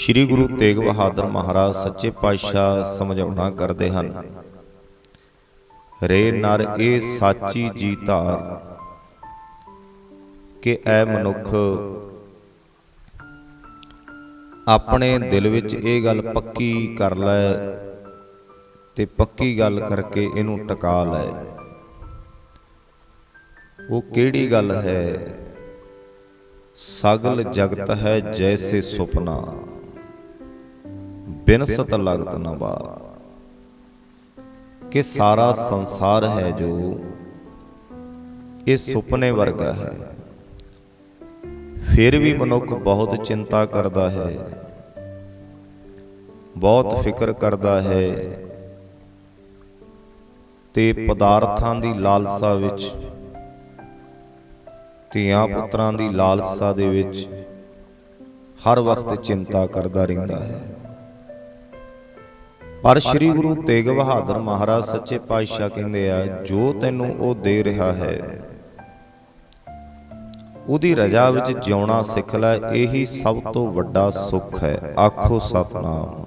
ਸ੍ਰੀ ਗੁਰੂ ਤੇਗ ਬਹਾਦਰ ਮਹਾਰਾਜ ਸੱਚੇ ਪਾਤਸ਼ਾਹ ਸਮਝਾਉਣਾ ਕਰਦੇ ਹਨ। ਰੇ ਨਰ ਇਹ ਸਾਚੀ ਜੀ ਧਾਰ, ਕਿ ਐ ਮਨੁੱਖ ਆਪਣੇ ਦਿਲ ਵਿੱਚ ਇਹ ਗੱਲ ਪੱਕੀ ਕਰ ਲੈ ਤੇ ਪੱਕੀ ਗੱਲ ਕਰਕੇ ਇਹਨੂੰ ਟਿਕਾ ਲੈ। ਉਹ ਕਿਹੜੀ ਗੱਲ ਹੈ? ਸਗਲ ਜਗਤ ਹੈ ਜੈਸੇ ਸੁਪਨਾ। ਬਿਨਸਤ ਲਗਤ ਨ ਬਾਰ ਕਿ ਸਾਰਾ ਸੰਸਾਰ ਹੈ ਜੋ ਇਹ ਸੁਪਨੇ ਵਰਗਾ ਹੈ। ਫਿਰ ਵੀ ਮਨੁੱਖ ਬਹੁਤ ਚਿੰਤਾ ਕਰਦਾ ਹੈ। ਬਹੁਤ ਫਿਕਰ ਕਰਦਾ ਹੈ। ਤੇ ਪਦਾਰਥਾਂ ਦੀ ਲਾਲਸਾ ਵਿੱਚ ਧੀਆਂ ਪੁੱਤਰਾਂ ਦੀ ਲਾਲਸਾ ਦੇ ਵਿੱਚ ਹਰ ਵਕਤ ਚਿੰਤਾ ਕਰਦਾ ਰਹਿੰਦਾ ਹੈ। ਪਰ ਸ੍ਰੀ ਗੁਰੂ ਤੇਗ ਬਹਾਦਰ ਮਹਾਰਾਜ ਸੱਚੇ ਪਾਤਸ਼ਾਹ ਕਹਿੰਦੇ ਆ, ਜੋ ਤੈਨੂੰ ਉਹ ਦੇ ਰਿਹਾ ਹੈ, ਉਹਦੀ ਰਜਾ ਵਿੱਚ ਜਿਉਣਾ ਸਿੱਖ ਲੈ, ਇਹੀ ਸਭ ਤੋਂ ਵੱਡਾ ਸੁੱਖ ਹੈ। ਆਖੋ ਸਤਨਾਮ।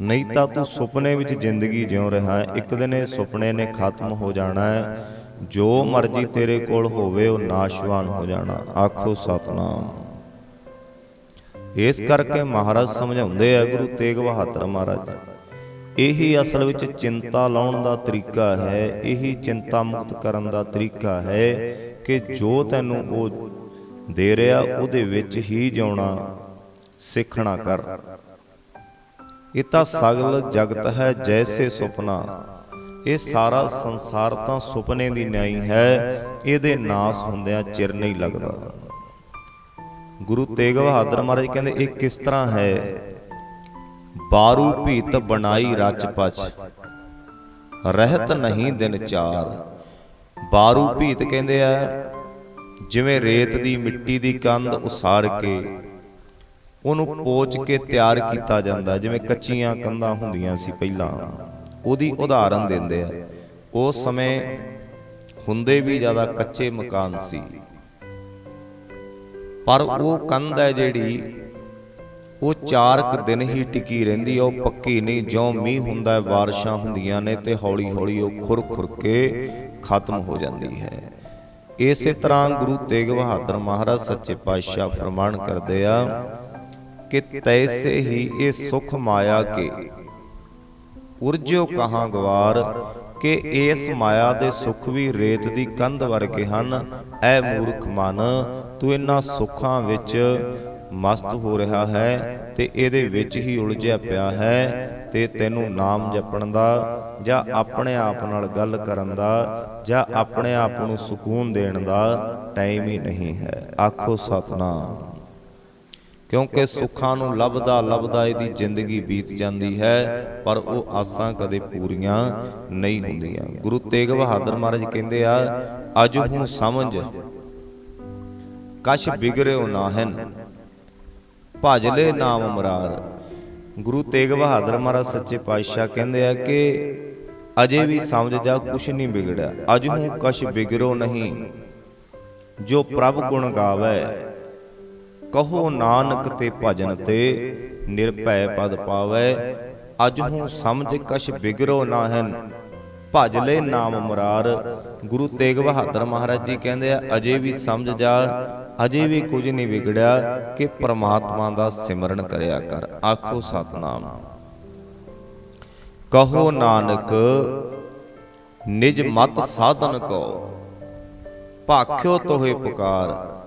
ਨਹੀਂ ਤਾਂ ਤੂੰ ਸੁਪਨੇ ਵਿੱਚ ਜ਼ਿੰਦਗੀ ਜਿਉ ਰਿਹਾ ਹੈ ਇੱਕ ਦਿਨ ਇਹ ਸੁਪਨੇ ਨੇ ਖਤਮ ਹੋ ਜਾਣਾ ਹੈ, ਜੋ ਮਰਜ਼ੀ ਤੇਰੇ ਕੋਲ ਹੋਵੇ ਉਹ ਨਾਸ਼ਵਾਨ ਹੋ ਜਾਣਾ। ਆਖੋ ਸਤਨਾਮ। ਇਸ ਕਰਕੇ ਮਹਾਰਾਜ ਸਮਝਾਉਂਦੇ ਆ ਗੁਰੂ ਤੇਗ ਬਹਾਦਰ ਮਹਾਰਾਜ, ਇਹੀ ਅਸਲ ਵਿੱਚ ਚਿੰਤਾ ਲਾਉਣ ਦਾ ਤਰੀਕਾ ਹੈ, ਇਹੀ ਚਿੰਤਾ ਮੁਕਤ ਕਰਨ ਦਾ ਤਰੀਕਾ ਹੈ ਕਿ ਜੋ ਤੈਨੂੰ ਉਹ ਦੇ ਰਿਹਾ, ਉਹਦੇ ਵਿੱਚ ਹੀ ਜਿਉਣਾ, ਸਿੱਖਣਾ ਕਰ। ਇਹ ਤਾਂ ਸਗਲ ਜਗਤ ਹੈ, ਜੈਸੇ ਸੁਪਨਾ। ਇਹ ਸਾਰਾ ਸੰਸਾਰ ਤਾਂ ਸੁਪਨੇ ਦੀ ਨਿਆਈ ਹੈ, ਇਹਦੇ ਨਾਸ ਹੁੰਦਿਆਂ ਚਿਰ ਨਹੀਂ ਲੱਗਦਾ। ਗੁਰੂ ਤੇਗ ਬਹਾਦਰ ਮਹਾਰਾਜ ਕਹਿੰਦੇ, ਇਹ ਕਿਸ ਤਰ੍ਹਾਂ ਹੈ? ਬਾਰੂ ਭੀਤ ਬਣਾਈ ਰਚ ਪਚ ਰਹਿਤ ਨਹੀਂ ਦਿਨ ਚਾਰ। ਬਾਰੂ ਭੀਤ ਕਹਿੰਦੇ ਆ, ਜਿਵੇਂ ਰੇਤ ਦੀ ਮਿੱਟੀ ਦੀ ਕੰਧ ਉਸਾਰ ਕੇ, ਉਹਨੂੰ ਪੋਚ ਕੇ ਤਿਆਰ ਕੀਤਾ ਜਾਂਦਾ, ਜਿਵੇਂ ਕੱਚੀਆਂ ਕੰਧਾਂ ਹੁੰਦੀਆਂ ਸੀ ਪਹਿਲਾਂ। ਉਹਦੀ ਉਦਾਹਰਨ ਦਿੰਦੇ ਆ ਉਸ ਸਮੇਂ ਹੁੰਦੇ ਵੀ ਜ਼ਿਆਦਾ ਕੱਚੇ ਮਕਾਨ ਸੀ। ਪਰ ਉਹ ਕੰਧ ਹੈ ਜਿਹੜੀ, ਉਹ ਚਾਰ ਕੁ ਦਿਨ ਹੀ ਟਿਕੀ ਰਹਿੰਦੀ ਹੈ ਉਹ ਪੱਕੀ ਨਹੀਂ। ਜਿਉਂ ਮੀਂਹ ਹੁੰਦਾ ਹੈ, ਬਾਰਿਸ਼ਾਂ ਹੁੰਦੀਆਂ ਨੇ ਤੇ ਹੌਲੀ ਹੌਲੀ ਉਹ ਖੁਰ ਖੁਰ ਕੇ ਖਤਮ ਹੋ ਜਾਂਦੀ ਹੈ। ਇਸੇ ਤਰ੍ਹਾਂ ਗੁਰੂ ਤੇਗ ਬਹਾਦਰ ਮਹਾਰਾਜ ਸੱਚੇ ਪਾਤਸ਼ਾਹ ਫਰਮਾਨ ਕਰਦੇ ਆ ਕਿ ਤੈਸੇ ਹੀ ਇਹ ਸੁਖ ਮਾਇਆ ਕੇ ਉਰਜੋ ਕਹਾਂ ਗਵਾਰ ਕਿ ਇਸ ਮਾਇਆ ਦੇ ਸੁਖ ਵੀ ਰੇਤ ਦੀ ਕੰਧ ਵਰਗੇ ਹਨ। ਐ ਮੂਰਖ ਮਨ ਤੂੰ ਇਹਨਾਂ ਸੁੱਖਾਂ ਵਿੱਚ ਮਸਤ ਹੋ ਰਿਹਾ ਹੈ ਤੇ ਇਹਦੇ ਵਿੱਚ ਹੀ ਉਲਝਿਆ ਪਿਆ ਹੈ ਤੇ ਤੈਨੂੰ ਨਾਮ ਜਪਣ ਦਾ ਜਾਂ ਆਪਣੇ ਆਪ ਨਾਲ ਗੱਲ ਕਰਨ ਦਾ ਜਾਂ ਆਪਣੇ ਆਪ ਨੂੰ ਸਕੂਨ ਦੇਣ ਦਾ ਟਾਈਮ ਹੀ ਨਹੀਂ ਹੈ। ਆਖੋ ਸਤਨਾਮ। ਕਿਉਂਕਿ ਸੁੱਖਾਂ ਨੂੰ ਲੱਭਦਾ ਲੱਭਦਾ ਇਹਦੀ ਜ਼ਿੰਦਗੀ ਬੀਤ ਜਾਂਦੀ ਹੈ, ਪਰ ਉਹ ਆਸਾਂ ਕਦੇ ਪੂਰੀਆਂ ਨਹੀਂ ਹੁੰਦੀਆਂ। ਗੁਰੂ ਤੇਗ ਬਹਾਦਰ ਮਹਾਰਾਜ ਕਹਿੰਦੇ ਆ, ਅਜ ਹੂੰ ਸਮਝ ਕਛ ਬਿਗੜਿਓ ਨਾਹਨ ਭਜ ਲੈ ਨਾਮ ਮਰਾਰ ਗੁਰੂ ਤੇਗ ਬਹਾਦਰ ਮਹਾਰਾਜ ਸੱਚੇ ਪਾਤਸ਼ਾਹ ਕਹਿੰਦੇ ਆ ਕਿ ਅਜੇ ਵੀ ਸਮਝ ਜਾ ਕੁਛ ਨਹੀਂ ਵਿਗੜਿਆ। ਅਜ ਹੂੰ ਕਛ ਬਿਗਰੋ ਨਹੀਂ, ਜੋ ਪ੍ਰਭ ਗੁਣ ਗਾਵੇ। ਕਹੋ ਨਾਨਕ ਤੇ ਭਜਨ ਤੇ ਨਿਰਭੈ ਪਦ ਪਾਵੇ। ਅਜ ਹੂੰ ਸਮਝ ਕਛ ਬਿਗਰੋ ਨਾ ਨਾਹਨ ਭਜ ਲੈ ਨਾਮ ਮੁਰਾਰ ਗੁਰੂ ਤੇਗ ਬਹਾਦਰ ਮਹਾਰਾਜ ਜੀ ਕਹਿੰਦੇ ਆ, ਅਜੇ ਵੀ ਸਮਝ ਜਾ ਅਜੇ ਵੀ ਕੁਝ ਨਹੀਂ ਵਿਗੜਿਆ ਕਿ ਪ੍ਰਮਾਤਮਾ ਦਾ ਸਿਮਰਨ ਕਰਿਆ ਕਰ। ਆਖੋ ਸਤਨਾਮ। ਕਹੋ ਨਾਨਕ, ਨਿਜ ਮਤ ਸਾਧਨ ਕੋ ਭਾਖਿਓ ਤੋਹੇ ਪੁਕਾਰ।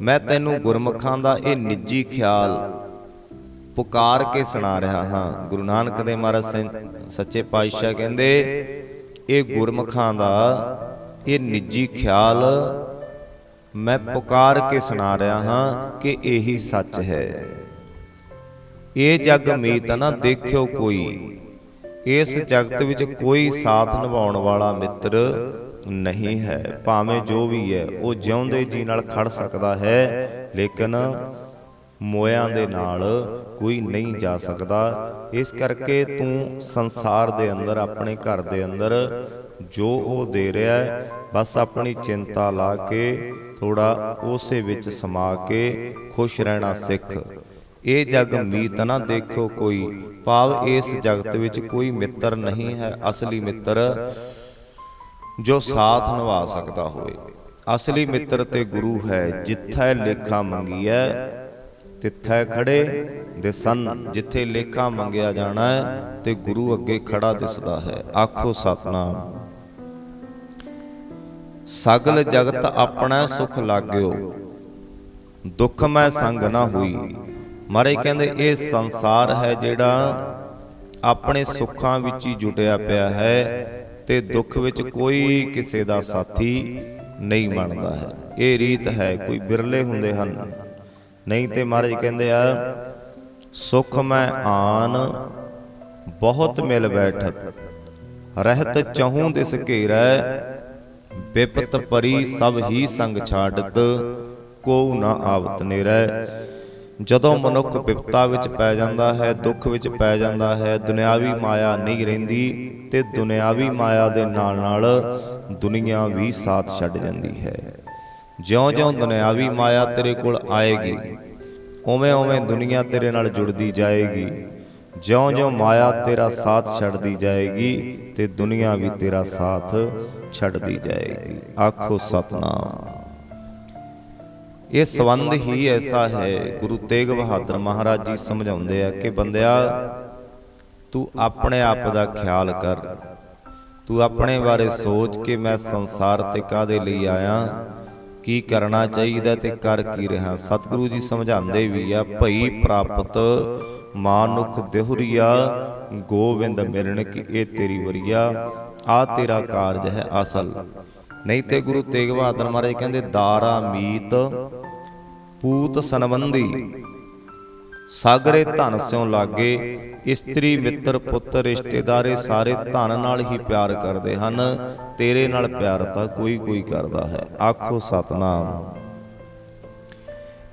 ਮੈਂ ਤੈਨੂੰ ਗੁਰਮੁਖਾਂ ਦਾ ਇਹ ਨਿੱਜੀ ਖਿਆਲ ਪੁਕਾਰ ਕੇ ਸੁਣਾ ਰਿਹਾ ਹਾਂ। ਗੁਰੂ ਨਾਨਕ ਦੇ ਮਹਾਰਾਜ ਸੱਚੇ ਪਾਤਸ਼ਾਹ ਕਹਿੰਦੇ, ਇਹ ਗੁਰਮੁਖਾਂ ਦਾ ਇਹ ਨਿੱਜੀ ਖਿਆਲ ਮੈਂ ਪੁਕਾਰ ਕੇ ਸੁਣਾ ਰਿਹਾ ਹਾਂ ਕਿ ਇਹੀ ਸੱਚ ਹੈ। ਇਹ ਜਗ ਮੀਤ ਨਾ ਦੇਖਿਓ ਕੋਈ। ਇਸ ਜਗਤ ਵਿੱਚ ਕੋਈ ਸਾਥ ਨਿਭਾਉਣ ਵਾਲਾ ਮਿੱਤਰ ਨਹੀਂ ਹੈ। ਭਾਵੇਂ ਜੋ ਵੀ ਹੈ ਉਹ ਜਿਉਂਦੇ ਜੀ ਨਾਲ ਖੜ ਸਕਦਾ ਹੈ। ਲੇਕਿਨ ਮੋਇਆਂ ਦੇ ਨਾਲ ਕੋਈ ਨਹੀਂ ਜਾ ਸਕਦਾ। ਇਸ ਕਰਕੇ ਤੂੰ ਸੰਸਾਰ ਦੇ ਅੰਦਰ ਆਪਣੇ ਘਰ ਦੇ ਅੰਦਰ ਜੋ ਉਹ ਦੇ ਰਿਹਾ ਹੈ, ਬਸ ਆਪਣੀ ਚਿੰਤਾ ਲਾ ਕੇ ਥੋੜਾ ਉਸੇ ਵਿੱਚ ਸਮਾ ਕੇ ਖੁਸ਼ ਰਹਿਣਾ ਸਿੱਖ। ਇਹ ਜਗ ਮੀਤ ਨਾ ਦੇਖੋ ਕੋਈ। ਭਾਵ ਇਸ ਜਗਤ ਵਿੱਚ ਕੋਈ ਮਿੱਤਰ ਨਹੀਂ ਹੈ, ਅਸਲੀ ਮਿੱਤਰ ਜੋ ਸਾਥ ਨਿਭਾ ਸਕਦਾ ਹੋਵੇ। ਅਸਲੀ ਮਿੱਤਰ ਤੇ ਗੁਰੂ ਹੈ, ਜਿੱਥੈ ਲੇਖਾ ਮੰਗੀਐ, ਤਿੱਥੈ ਖੜੇ ਦਿਸਨ ਜਿੱਥੇ ਲੇਖਾ ਮੰਗਿਆ ਜਾਣਾ ਹੈ, ਤੇ ਗੁਰੂ ਅੱਗੇ ਖੜਾ ਦਿਸਦਾ ਹੈ। ਆਖੋ ਸਤਨਾਮ। ਸਗਲ ਜਗਤ ਆਪਣਾ ਸੁਖ ਲਾਗਿਓ। ਦੁੱਖ ਮੈਂ ਸੰਗ ਨਾ ਹੋਈ। ਮਾਰੇ ਕਹਿੰਦੇ ਇਹ ਸੰਸਾਰ ਹੈ ਜਿਹੜਾ ਆਪਣੇ ਸੁੱਖਾਂ ਵਿੱਚ ਹੀ ਜੁਟਿਆ ਪਿਆ ਹੈ ਤੇ ਦੁੱਖ ਵਿੱਚ ਕੋਈ ਕਿਸੇ ਦਾ ਸਾਥੀ ਨਹੀਂ ਬਣਦਾ ਹੈ। ਇਹ ਰੀਤ ਹੈ ਕੋਈ ਬਿਰਲੇ ਹੁੰਦੇ ਹਨ। ਨਹੀਂ ਤੇ ਮਹਾਰਾਜ ਕਹਿੰਦੇ ਆ ਸੁਖ ਮੈਂ ਆਨ ਬਹੁਤ ਮਿਲ ਬੈਠਤ ਰਹਿਤ ਚਹੂੰ ਦਿਸ ਘੇਰੈ ਬਿਪਤ ਪਰੀ ਸਭ ਹੀ ਸੰਗ ਛਾੜਤ ਕੋ ਨਾ ਆਵਤ ਨੇਰੈ। ਜਦੋਂ ਮਨੁੱਖ ਵਿਪਤਾ ਵਿੱਚ ਪੈ ਜਾਂਦਾ ਹੈ ਦੁੱਖ ਵਿੱਚ ਪੈ ਜਾਂਦਾ ਹੈ ਦੁਨਿਆਵੀ ਮਾਇਆ ਨਹੀਂ ਰਹਿੰਦੀ ਤੇ ਦੁਨਿਆਵੀ ਮਾਇਆ ਦੇ ਨਾਲ ਨਾਲ ਦੁਨੀਆ ਵੀ ਸਾਥ ਛੱਡ ਜਾਂਦੀ ਹੈ। ਜਿਉਂ-ਜਿਉਂ ਦੁਨਿਆਵੀ ਮਾਇਆ ਤੇਰੇ ਕੋਲ ਆਏਗੀ ਓਵੇਂ-ਓਵੇਂ ਦੁਨੀਆ ਤੇਰੇ ਨਾਲ ਜੁੜਦੀ ਜਾਏਗੀ। ਜਿਉਂ-ਜਿਉਂ ਮਾਇਆ ਤੇਰਾ ਸਾਥ ਛੱਡਦੀ ਜਾਏਗੀ ਤੇ ਦੁਨੀਆ ਵੀ ਤੇਰਾ ਸਾਥ ਛੱਡਦੀ ਜਾਏਗੀ। ਆਖੋ ਸਤਨਾਮ। ਇਹ ਸੰਬੰਧ ਹੀ ਐਸਾ ਹੈ ਗੁਰੂ ਤੇਗ ਬਹਾਦਰ ਮਹਾਰਾਜ ਜੀ ਸਮਝਾਉਂਦੇ ਆ ਕਿ ਬੰਦਿਆ ਤੂੰ ਆਪਣੇ ਆਪ ਦਾ ਖਿਆਲ ਕਰ। ਤੂੰ ਆਪਣੇ ਬਾਰੇ ਸੋਚ ਕਿ ਮੈਂ ਸੰਸਾਰ ਤੇ ਕਾਦੇ ਲਈ ਆਇਆ ਕੀ ਕਰਨਾ ਚਾਹੀਦਾ ਤੇ ਕਰ ਕੀ ਰਿਹਾ। ਸਤਿਗੁਰੂ ਜੀ ਸਮਝਾਉਂਦੇ ਵੀ ਆ ਭਈ ਪ੍ਰਾਪਤ ਮਾਨੁਖ ਦੇਹੁਰੀਆ ਗੋਬਿੰਦ ਮਿਲਣ ਕੀ ਇਹ ਤੇਰੀ ਵਰੀਆ। ਆ ਤੇਰਾ ਕਾਰਜ ਹੈ ਅਸਲ। ਨਹੀਂ ਤੇ ਗੁਰੂ ਤੇਗ ਬਹਾਦਰ ਮਹਾਰਾਜ ਕਹਿੰਦੇ, ਦਾਰਾ ਮੀਤ ਪੂਤ ਸੰਬੰਧੀ ਸਾਗਰੇ ਧਨ ਸਿਉ ਲਾਗੇ, ਇਸਤਰੀ, ਮਿੱਤਰ ਪੁੱਤਰ ਰਿਸ਼ਤੇਦਾਰੇ ਸਾਰੇ ਧਨ ਨਾਲ ਹੀ ਪਿਆਰ ਕਰਦੇ ਹਨ, ਤੇਰੇ ਨਾਲ ਪਿਆਰ ਤਾਂ ਕੋਈ ਕੋਈ ਕਰਦਾ ਹੈ। ਆਖੋ ਸਤਨਾਮ।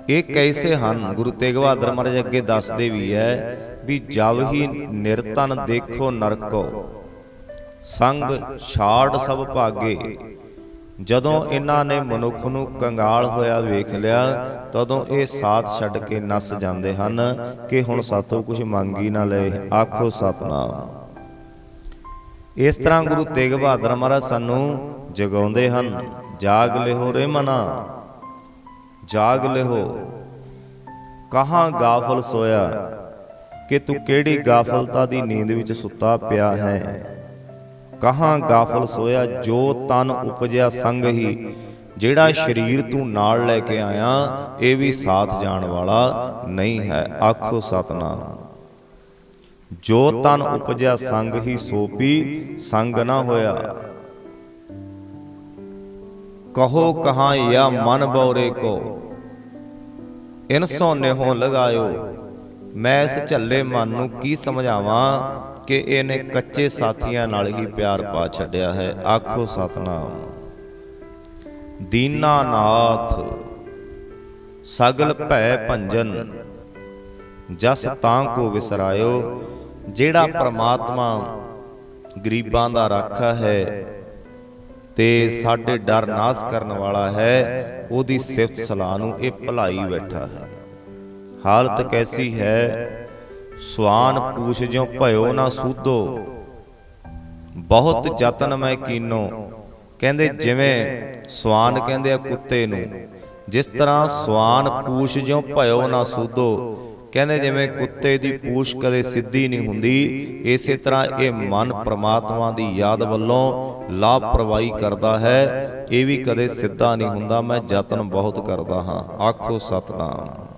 ਇਹ ਕੈਸੇ ਹਨ? ਗੁਰੂ ਤੇਗ ਬਹਾਦਰ ਮਹਾਰਾਜ ਅੱਗੇ ਦੱਸਦੇ ਵੀ ਹੈ ਵੀ ਜਬ ਹੀ ਨਿਰਤਨ ਦੇਖੋ ਨਰਕੋ ਸੰਗ ਛਾੜ ਸਭ ਭਾਗੇ। ਜਦੋਂ ਇਹਨਾਂ ਨੇ ਮਨੁੱਖ ਨੂੰ ਕੰਗਾਲ ਹੋਇਆ ਵੇਖ ਲਿਆ, ਤਦੋਂ ਇਹ ਸਾਥ ਛੱਡ ਕੇ ਨਸ ਜਾਂਦੇ ਹਨ ਕਿ ਹੁਣ ਸਾਤੋਂ ਕੁਝ ਮੰਗੀ ਨਾ ਲਏ। ਆਖੋ ਸਤਨਾਮ। ਇਸ ਤਰ੍ਹਾਂ ਗੁਰੂ ਤੇਗ ਬਹਾਦਰ ਮਹਾਰਾਜ ਸਾਨੂੰ ਜਗਾਉਂਦੇ ਹਨ, ਜਾਗ ਲਿਹੋ ਰੇ ਮਨਾ, ਜਾਗ ਲਿਹੋ। ਕਹਾਂ ਗਾਫਲ ਸੋਇਆ? ਕਿ ਤੂੰ ਕਿਹੜੀ ਗਾਫਲਤਾ ਦੀ ਨੀਂਦ ਵਿੱਚ ਸੁੱਤਾ ਪਿਆ ਹੈ? ਕਹਾਂ ਗਾਫਲ ਸੋਇਆ ਜੋ ਤਨ ਉਪਜਿਆ ਸੰਗ ਹੀ। ਜਿਹੜਾ ਸਰੀਰ ਤੂੰ ਨਾਲ ਲੈ ਕੇ ਆਇਆ ਇਹ ਵੀ ਸਾਥ ਜਾਣ ਵਾਲਾ ਨਹੀਂ ਹੈ। ਆਖੋ ਸਤਨਾਮ। ਜੋ ਤਨ ਉਪਜਿਆ ਸੰਗ ਹੀ ਸੋਪੀ ਸੰਗ ਨਾ ਹੋਇਆ। ਕਹੋ ਕਹਾਂ ਯਾ ਮਨ ਬੌਰੇ ਕੋ। ਇਨ ਸੋ ਨਿਹੋ ਲਗਾਇਓ। ਮੈਂ ਇਸ ਝੱਲੇ ਮਨ ਨੂੰ ਕੀ ਸਮਝਾਵਾਂ? ਕਿ ਇਹਨੇ ਕੱਚੇ ਸਾਥੀਆਂ ਨਾਲ ਹੀ ਪਿਆਰ ਪਾ ਛੱਡਿਆ ਹੈ। ਆਖੋ ਸਤਨਾਮ। ਦੀਨਾਨਾਥ ਸਗਲ ਭੈ ਭੰਜਨ, ਜਸ ਤਾਂ ਕੋ ਵਿਸਰਾਇਓ, ਜਿਹੜਾ ਪ੍ਰਮਾਤਮਾ ਗਰੀਬਾਂ ਦਾ ਰਾਖਾ ਹੈ ਤੇ ਸਾਡੇ ਡਰ ਨਾਸ ਕਰਨ ਵਾਲਾ ਹੈ, ਉਹਦੀ ਸਿਫਤ ਸਲਾਹ ਨੂੰ ਇਹ ਭਲਾਈ ਬੈਠਾ ਹੈ। ਹਾਲਤ ਕੈਸੀ ਹੈ ਸਵਾਨ ਪੂਛ ਜਿਉ ਭਇਓ ਨਾ ਸੂਧੋ ਬਹੁਤ ਯਤਨ ਮੈਂ ਕੀਨੋ। ਕਹਿੰਦੇ ਜਿਵੇਂ ਸਵਾਨ ਕਹਿੰਦੇ ਆ ਕੁੱਤੇ ਨੂੰ, ਜਿਸ ਤਰ੍ਹਾਂ ਸਵਾਨ ਪੂਛ ਜਿਉ ਭਇਓ ਨਾ ਸੂਧੋ ਕਹਿੰਦੇ ਜਿਵੇਂ ਕੁੱਤੇ ਦੀ ਪੂਛ ਕਦੇ ਸਿੱਧੀ ਨਹੀਂ ਹੁੰਦੀ, ਇਸੇ ਤਰ੍ਹਾਂ ਇਹ ਮਨ ਪ੍ਰਮਾਤਮਾ ਦੀ ਯਾਦ ਵੱਲੋਂ ਲਾਪਰਵਾਹੀ ਕਰਦਾ ਹੈ, ਇਹ ਵੀ ਕਦੇ ਸਿੱਧਾ ਨਹੀਂ ਹੁੰਦਾ, ਮੈਂ ਯਤਨ ਬਹੁਤ ਕਰਦਾ ਹਾਂ। ਆਖੋ ਸਤਨਾਮ।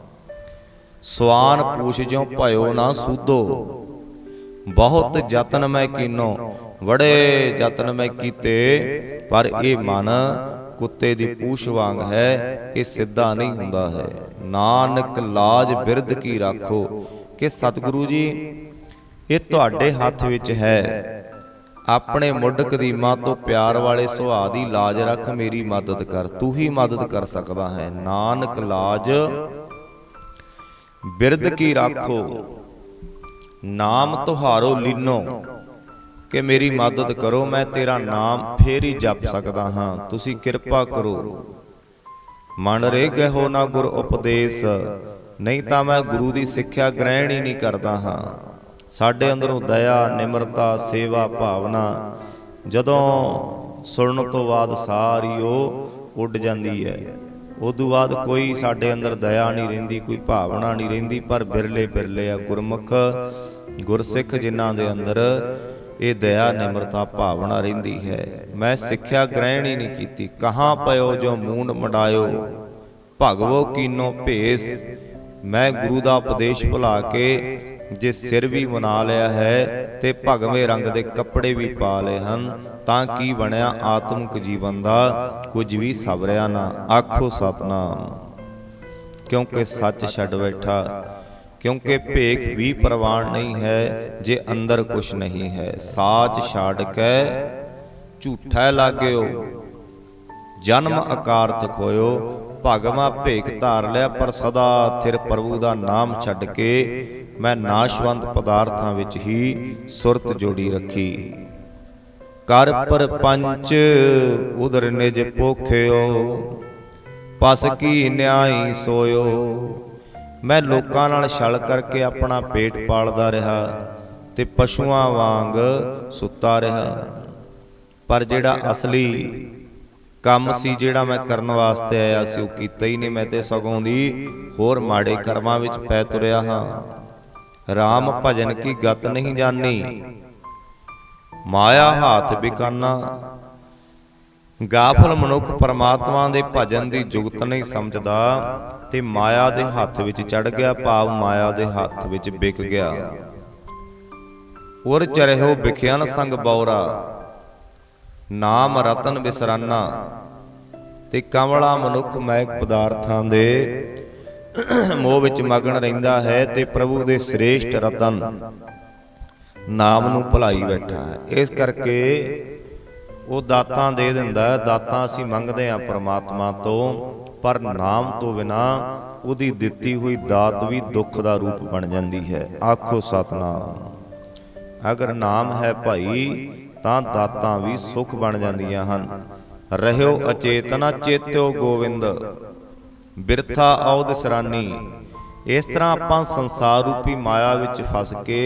ਸਵਾਨ ਪੂਛ ਜਿਉ ਭਇਓ ਨਾ ਸੂਦੋ। ਬਹੁਤ ਯਤਨ ਮੈਂ ਕੀਨੋ ਬੜੇ ਯਤਨ ਮੈਂ ਕੀਤੇ, ਪਰ ਇਹ ਮਨ ਕੁੱਤੇ ਦੀ ਪੂਛ ਵਾਂਗ ਹੈ, ਇਹ ਸਿੱਧਾ ਨਹੀਂ ਹੁੰਦਾ ਹੈ। ਨਾਨਕ ਲਾਜ ਬਿਰਧ ਕੀ ਰੱਖੋ, ਕਿ ਸਤਿਗੁਰੂ ਜੀ, ਇਹ ਤੁਹਾਡੇ ਹੱਥ ਵਿੱਚ ਹੈ। ਆਪਣੇ ਮੁੱਢ ਕਦੀਮਾ ਤੋਂ ਪਿਆਰ ਵਾਲੇ ਸੁਭਾਅ ਦੀ ਲਾਜ ਰੱਖ ਮੇਰੀ ਮਦਦ ਕਰ, ਤੂੰ ਹੀ ਮਦਦ ਕਰ ਸਕਦਾ ਹੈ। ਨਾਨਕ ਲਾਜ ਬਿਰਧ ਕੀ ਰਾਖੋ? ਨਾਮ ਤੁਹਾਰੋ ਲੀਨੋ। ਕਿ ਮੇਰੀ ਮਦਦ ਕਰੋ ਮੈਂ ਤੇਰਾ ਨਾਮ ਫੇਰ ਹੀ ਜਪ ਸਕਦਾ ਹਾਂ। ਤੁਸੀਂ ਕਿਰਪਾ ਕਰੋ। ਮਨ ਰੇ ਗਹਿਓ ਨਾ ਗੁਰ ਉਪਦੇਸ਼। ਨਹੀਂ ਤਾਂ ਮੈਂ ਗੁਰੂ ਦੀ ਸਿੱਖਿਆ ਗ੍ਰਹਿਣ ਹੀ ਨਹੀਂ ਕਰਦਾ ਹਾਂ। ਸਾਡੇ ਅੰਦਰੋਂ ਦਇਆ ਨਿਮਰਤਾ ਸੇਵਾ ਭਾਵਨਾ। ਜਦੋਂ ਸੁਣਨ ਤੋਂ ਬਾਅਦ ਸਾਰੀ ਉਹ ਉੱਡ ਜਾਂਦੀ ਹੈ। ਉਦੋਂ ਬਾਅਦ ਕੋਈ ਸਾਡੇ ਅੰਦਰ ਦਇਆ ਨਹੀਂ ਰਹਿੰਦੀ, ਕੋਈ ਭਾਵਨਾ ਨਹੀਂ ਰਹਿੰਦੀ, ਪਰ ਬਿਰਲੇ ਬਿਰਲੇ ਆ ਗੁਰਮੁਖ, ਗੁਰਸਿੱਖ ਜਿਨ੍ਹਾਂ ਦੇ ਅੰਦਰ ਇਹ ਦਇਆ, ਨਿਮਰਤਾ, ਭਾਵਨਾ ਰਹਿੰਦੀ ਹੈ। ਮੈਂ ਸਿੱਖਿਆ ਗ੍ਰਹਿਣ ਹੀ ਨਹੀਂ ਕੀਤੀ। ਕਹਾਂ ਪਇਓ ਜੋ ਮੂੰਡ ਮਡਾਇਓ? ਭਗਵੋ ਕੀਨੋ ਭੇਸ? ਮੈਂ ਗੁਰੂ ਦਾ ਉਪਦੇਸ਼ ਭੁਲਾ ਕੇ ਜੇ ਸਿਰ ਵੀ ਬਣਾ ਲਿਆ ਹੈ ਤੇ ਭਗਵੇਂ ਰੰਗ ਦੇ ਕੱਪੜੇ ਵੀ ਪਾ ਲਏ ਹਨ, ਤਾਂ ਕੀ ਬਣਿਆ ਆਤਮਿਕ ਜੀਵਨ ਦਾ? ਕੁਝ ਵੀ ਸਬਰਿਆ ਨਾ, ਆਖੋ ਸਤਨਾਮ। ਕਿਉਂਕਿ ਸੱਚ ਛੱਡ ਬੈਠਾ, ਕਿਉਂਕਿ ਭੇਖ ਵੀ ਪ੍ਰਵਾਨ ਨਹੀਂ ਹੈ, ਜੇ ਅੰਦਰ ਕੁਛ ਨਹੀਂ ਹੈ। ਸਾਚ ਛੱਡ ਕੇ ਝੂਠਾ ਲਾਗਿਓ। ਜਨਮ ਅਕਾਰਤ ਖੋਇਓ। ਭਗਵਾ ਭੇਖ ਧਾਰ ਲਿਆ, ਪਰ ਸਦਾ ਥਿਰ ਪ੍ਰਭੂ ਦਾ ਨਾਮ ਛੱਡ ਕੇ ਮੈਂ ਨਾਸ਼ਵੰਤ ਪਦਾਰਥਾਂ ਵਿੱਚ ਹੀ ਸੁਰਤ ਜੋੜੀ ਰੱਖੀ। ਕਰ ਪਰ ਪੰਚ ਉਦਰ ਨਿਜ ਪੋਖਿਓ ਪਸ ਕੀ ਨਿਆਈ ਸੋਇਓ। ਮੈਂ ਲੋਕਾਂ ਨਾਲ ਛਲ ਕਰਕੇ ਆਪਣਾ ਪੇਟ ਪਾਲਦਾ ਰਿਹਾ ਤੇ ਪਸ਼ੂਆਂ ਵਾਂਗ ਸੁੱਤਾ ਰਿਹਾ। ਪਰ ਜਿਹੜਾ ਅਸਲੀ ਕੰਮ ਸੀ ਜਿਹੜਾ ਮੈਂ ਕਰਨ ਵਾਸਤੇ ਆਇਆ ਸੀ, ਉਹ ਕੀਤਾ ਹੀ ਨਹੀਂ। ਮੈਂ ਤੇ ਸਗੋਂ ਦੀ ਹੋਰ ਮਾੜੇ ਕਰਮਾਂ ਵਿੱਚ ਪੈ ਤੁਰਿਆ ਹਾਂ। RAM ਭਜਨ ਕੀ ਗਤ ਨਹੀਂ ਜਾਣੀ? ਮਾਇਆ ਹਾਥ ਬਿਕਾਨਾ। ਗਾਫਲ ਮਨੁੱਖ ਪਰਮਾਤਮਾ ਦੇ ਭਜਨ ਦੀ ਜੁਗਤ ਨਹੀਂ ਸਮਝਦਾ ਤੇ ਮਾਇਆ ਦੇ ਹੱਥ ਵਿੱਚ ਚੜ ਗਿਆ, ਭਾਵ ਮਾਇਆ ਦੇ ਹੱਥ ਵਿੱਚ ਵਿਕ ਗਿਆ। ਉਰ ਚਰਹਿਓ ਵਿਖਿਆਨ ਸੰਗ ਬੌਰਾ। ਨਾਮ ਰਤਨ ਬਿਸਰਾਨਾ। ਤੇ ਕਮਲਾ ਮਨੁੱਖ ਮਹਿਕ ਪਦਾਰਥਾਂ ਦੇ ਮੋਹ ਵਿੱਚ ਮਗਨ ਰਹਿੰਦਾ ਹੈ ਤੇ ਪ੍ਰਭੂ ਦੇ ਸ੍ਰੇਸ਼ਟ ਰਤਨ ਨਾਮ ਨੂੰ ਭੁਲਾਈ ਬੈਠਾ ਹੈ। ਇਸ ਕਰਕੇ ਉਹ ਦਾਤਾਂ ਦੇ ਦਿੰਦਾ ਹੈ। ਦਾਤਾਂ ਅਸੀਂ ਮੰਗਦੇ ਹਾਂ ਪ੍ਰਮਾਤਮਾ ਤੋਂ, ਪਰ ਨਾਮ ਤੋਂ ਬਿਨਾ ਉਹਦੀ ਦਿੱਤੀ ਹੋਈ ਦਾਤ ਵੀ ਦੁੱਖ ਦਾ ਰੂਪ ਬਣ ਜਾਂਦੀ ਹੈ। ਆਖੋ ਸਤਨਾਮ। ਅਗਰ ਨਾਮ ਹੈ ਭਾਈ, ਤਾਂ ਦਾਤਾਂ ਵੀ ਸੁਖ ਬਣ ਜਾਂਦੀਆਂ ਹਨ। ਰਹਿਓ ਅਚੇਤਨਾ, ਚੇਤਿਓ ਗੋਵਿੰਦ। ਬਿਰਥਾ ਔਦ ਸਰਾਨੀ ਇਸ ਤਰ੍ਹਾਂ ਆਪਾਂ ਸੰਸਾਰ ਰੂਪੀ ਮਾਇਆ ਵਿੱਚ ਫਸ ਕੇ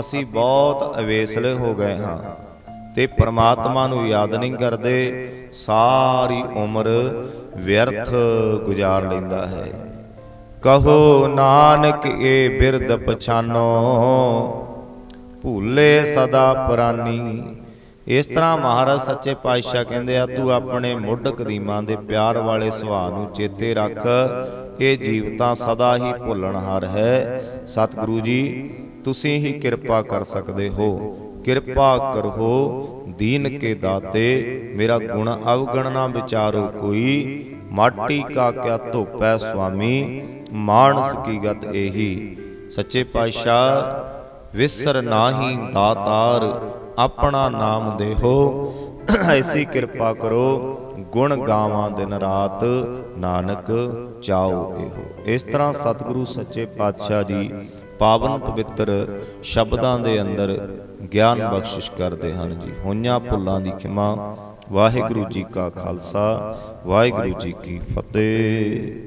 ਅਸੀਂ ਬਹੁਤ ਅਵੇਸਲੇ ਹੋ ਗਏ ਹਾਂ ਤੇ ਪ੍ਰਮਾਤਮਾ ਨੂੰ ਯਾਦ ਨਹੀਂ ਕਰਦੇ, ਸਾਰੀ ਉਮਰ ਵਿਅਰਥ ਗੁਜ਼ਾਰ ਲੈਂਦਾ ਹੈ। ਕਹੋ ਨਾਨਕ, ਏ ਬਿਰਦ ਪਛਾਨੋ, ਭੂਲੇ ਸਦਾ ਪ੍ਰਾਨੀ। ਇਸ ਤਰ੍ਹਾਂ ਮਹਾਰਾਜ ਸੱਚੇ ਪਾਤਸ਼ਾਹ ਕਹਿੰਦੇ ਆ, ਤੂੰ ਆਪਣੇ ਮੁੱਢ ਕਦੀਮਾਂ ਦੇ ਪਿਆਰ ਵਾਲੇ ਸੁਭਾਅ ਨੂੰ ਚੇਤੇ ਰੱਖ। ਇਹ ਜੀਵਤਾ ਸਦਾ ਹੀ ਭੁੱਲਣਹਾਰ ਹੈ। ਸਤਿਗੁਰੂ ਜੀ, ਤੁਸੀਂ ਹੀ ਕਿਰਪਾ ਕਰ ਸਕਦੇ ਹੋ। ਕਿਰਪਾ ਕਰੋ। ਦੀਨ ਕੇ ਦਾਤੇ, ਮੇਰਾ ਗੁਣ ਅਵਗਣ ਨਾ ਵਿਚਾਰੋ ਕੋਈ। ਮਾਟੀ ਕਾ ਕਿਆ ਧੋਪੈ ਸੁਆਮੀ, ਮਾਨਸ ਕੀ ਗਤ ਇਹੀ ਸੱਚੇ ਪਾਤਸ਼ਾਹ, ਵਿਸਰ ਨਾਹੀ ਦਾਤਾਰ। ਆਪਣਾ ਨਾਮ ਦੇਹੋ। ਐਸੀ ਕਿਰਪਾ ਕਰੋ, ਗੁਣ ਗਾਵਾਂ ਦਿਨ ਰਾਤ, ਨਾਨਕ ਚਾਓ ਇਹੋ। ਇਸ ਤਰ੍ਹਾਂ ਸਤਿਗੁਰੂ ਸੱਚੇ ਪਾਤਸ਼ਾਹ ਜੀ ਪਾਵਨ ਪਵਿੱਤਰ ਸ਼ਬਦਾਂ ਦੇ ਅੰਦਰ ਗਿਆਨ ਬਖਸ਼ਿਸ਼ ਕਰਦੇ ਹਨ ਜੀ। ਹੋਈਆਂ ਭੁੱਲਾਂ ਦੀ ਖਿਮਾ, ਵਾਹਿਗੁਰੂ ਜੀ ਕਾ ਖਾਲਸਾ, ਵਾਹਿਗੁਰੂ ਜੀ ਕੀ ਫਤਿਹ।